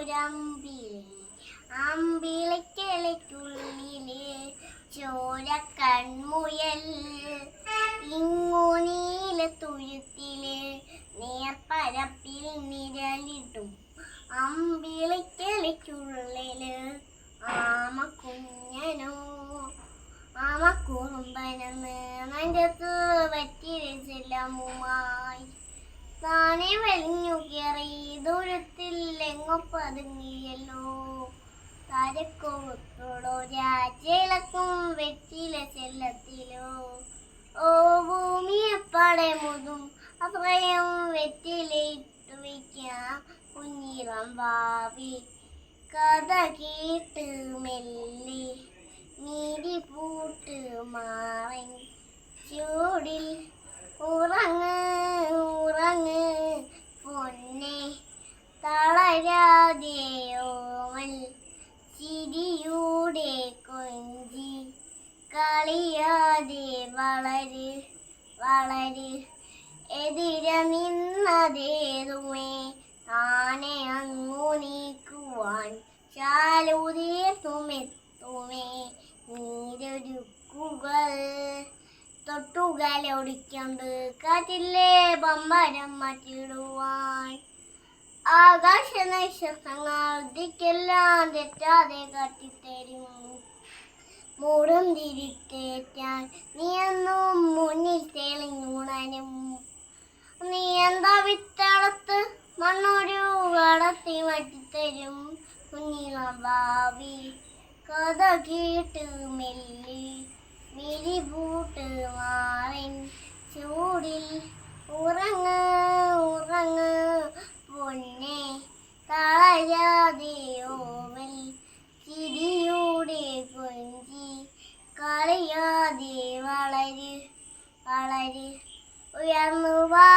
ഒരമ്പിളി അമ്പിളിക്കിളിക്കുള്ളിലെ ചോര കൺമുയൽ ഇങ്ങോ നീല തുഴുത്തിലെ നേർപ്പരപ്പിൽ നിഴലിടും അമ്പിളിക്കിളിക്കുള്ളിൽ ആമ കുഞ്ഞനോ ആമ കുറുമ്പനെന്ന് നന്റെ പറ്റി വെച്ചില്ല മൂമായി താനെ വലിഞ്ഞു കയറി ദൂരത്തിൽ എങ്ങോ പതുങ്ങിയല്ലോ. താരക്കോത്തോടോ രാജയിളക്കും വെറ്റില ചെല്ലത്തിലോ. ഓ ഭൂമിയെപ്പാടെ മുതും. അത്രയും വെറ്റിലയിട്ടു വയ്ക്കാം കുഞ്ഞിറം ഭാവി. കഥ കേട്ട് മെല്ലെ. തളരാതെയോമൽ ചിരിയുടെ കൊഞ്ചി കളിയാതെ വളര് വളര് എതിര നിന്നതേതുമേ താനെ അങ്ങു നീക്കുവാൻ ചാലുതീർത്തുമെത്തുമേ നീരൊരുക്കുകൾ തൊട്ടുകാലൊടിക്കൊണ്ട് കാറ്റില്ലേ ബമ്പരം മാറ്റിടുവാൻ ആകാശ നക്ഷത്രങ്ങൾ ദിക്കെല്ലാം തെറ്റാതെ കാട്ടിത്തരും മൂടും തിരിത്തേറ്റാൻ നീ എന്നും മുന്നിൽ തെളിഞ്ഞൂണനും നീ എന്താ വിത്തളത്ത്? മണ്ണൊരു കടത്തി മാറ്റിത്തരും കുഞ്ഞിളം ഭാവി കഥ കേട്ട് മെല്ലി മിരി പൂട്ട് മാറിൻ വളര് വളരി ഉയർന്നു വാ.